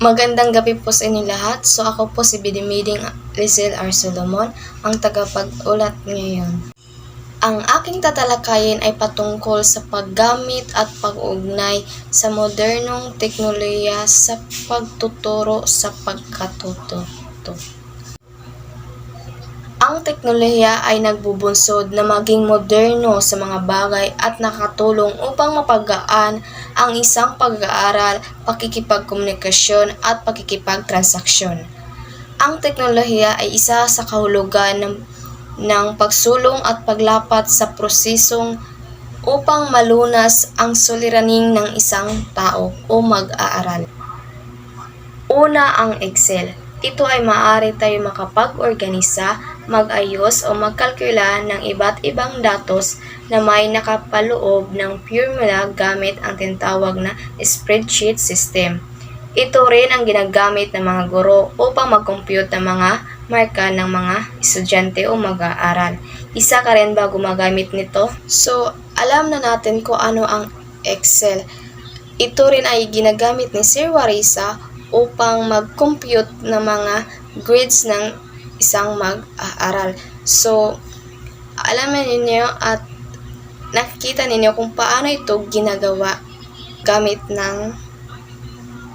Magandang gabi po sa inyo lahat. So ako po si Bidimiding Lizelle R. Solomon, ang tagapag-ulat ngayon. Ang aking tatalakayin ay patungkol sa paggamit at pag-ugnay sa modernong teknolohiya sa pagtuturo sa pagkatuto. Ang teknolohiya ay nagbubunsod na maging moderno sa mga bagay at nakatulong upang mapagaan ang isang pag-aaral, pakikipagkomunikasyon at pakikipagtransaksyon. Ang teknolohiya ay isa sa kahulugan ng, ng pagsulong at paglapat sa prosesong upang malunas ang suliraning ng isang tao o mag-aaral. Una ang Excel. Ito ay maaari tayo makapag-organisa, mag-ayos o magkalkula ng iba't ibang datos na may nakapaloob ng formula gamit ang tinatawag na spreadsheet system. Ito rin ang ginagamit ng mga guro upang mag-compute ng mga marka ng mga estudyante o mag-aaral. Isa ka rin ba gumagamit nito? So, alam na natin kung ano ang Excel. Ito rin ay ginagamit ni Sir Warisa upang mag-compute ng mga grades ng isang mag-aaral. So, alam ninyo at nakikita ninyo kung paano ito ginagawa gamit ng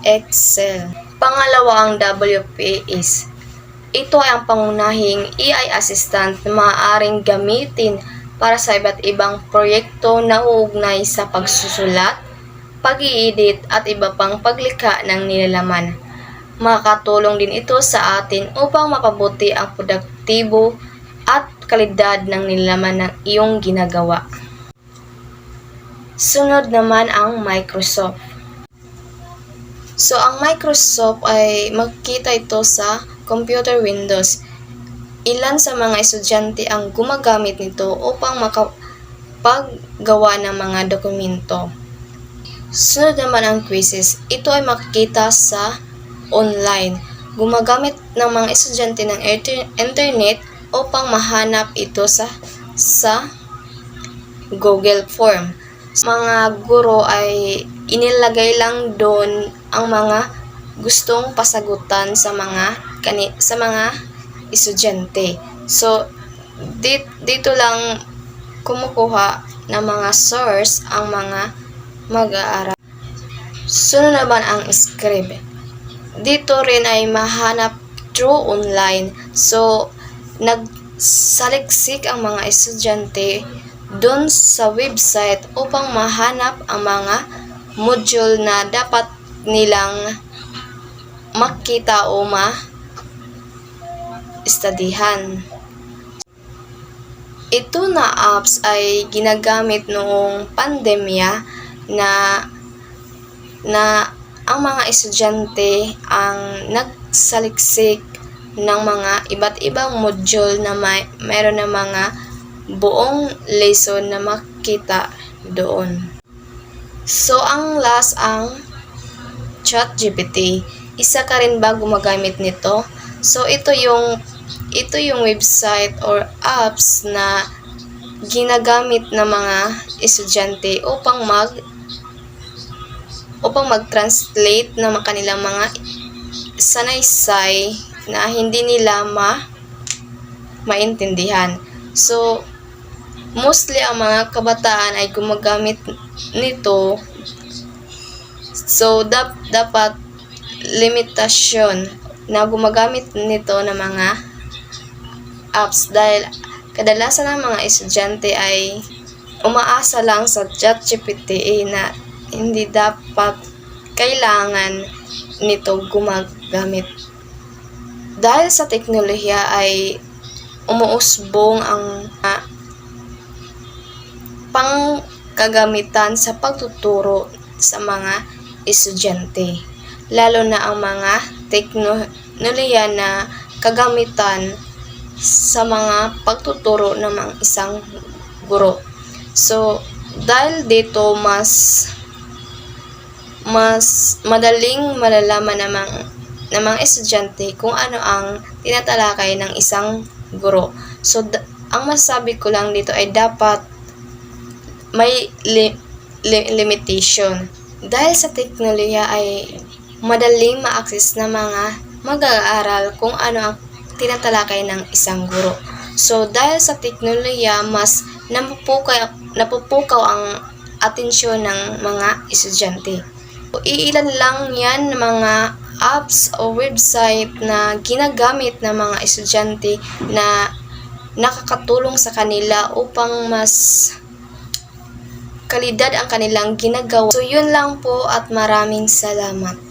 Excel. Pangalawa ang WP is ito ay ang pangunahing AI assistant na maaaring gamitin para sa iba't ibang proyekto na uugnay sa pagsusulat, pag-i-edit at iba pang paglikha ng nilalaman. Makakatulong din ito sa atin upang mapabuti ang produktibo at kalidad ng nilalaman ng iyong ginagawa. Sunod naman ang Microsoft. So, ang Microsoft ay makikita ito sa computer Windows. Ilan sa mga estudyante ang gumagamit nito upang makapaggawa ng mga dokumento. Sunod naman ang quizzes. Ito ay makikita sa online. Gumagamit ng mga estudyante ng inter- internet upang mahanap ito sa sa Google Form. Mga guro ay inilagay lang doon ang mga gustong pasagutan sa mga kani sa mga estudyante. So dit, dito lang kumukuha ng mga source ang mga mag-aaral. Sunod naman ang scribe. Dito rin ay mahanap through online. So, nagsaliksik ang mga estudyante doon sa website upang mahanap ang mga module na dapat nilang makita o ma estadihan. Ito na apps ay ginagamit noong pandemya na na ang mga estudyante ang nagsaliksik ng mga iba't ibang module na may meron na mga buong lesson na makita doon. So, ang last ang ChatGPT. Isa ka rin ba gumagamit nito? So, ito yung ito yung website or apps na ginagamit ng mga estudyante upang mag upang mag-translate ng kanilang mga sanaysay na hindi nila ma maintindihan. So, mostly ang mga kabataan ay gumagamit nito. So, dap, dapat limitasyon na gumagamit nito ng mga apps dahil kadalasan ng mga estudyante ay umaasa lang sa ChatGPT na hindi dapat kailangan nito gumagamit. Dahil sa teknolohiya ay umuusbong ang uh, pangkagamitan sa pagtuturo sa mga estudyante. Lalo na ang mga teknolohiya na kagamitan sa mga pagtuturo ng mga isang guro. So, dahil dito mas mas madaling malalaman ng mga, ng mga estudyante kung ano ang tinatalakay ng isang guro. So, d- ang masabi ko lang dito ay dapat may li- li- limitation. Dahil sa teknolohiya ay madaling ma-access na mga mag-aaral kung ano ang tinatalakay ng isang guro. So, dahil sa teknolohiya, mas napupukaw, napupukaw ang atensyon ng mga estudyante. Iilan lang yan mga apps o website na ginagamit ng mga estudyante na nakakatulong sa kanila upang mas kalidad ang kanilang ginagawa. So, yun lang po at maraming salamat.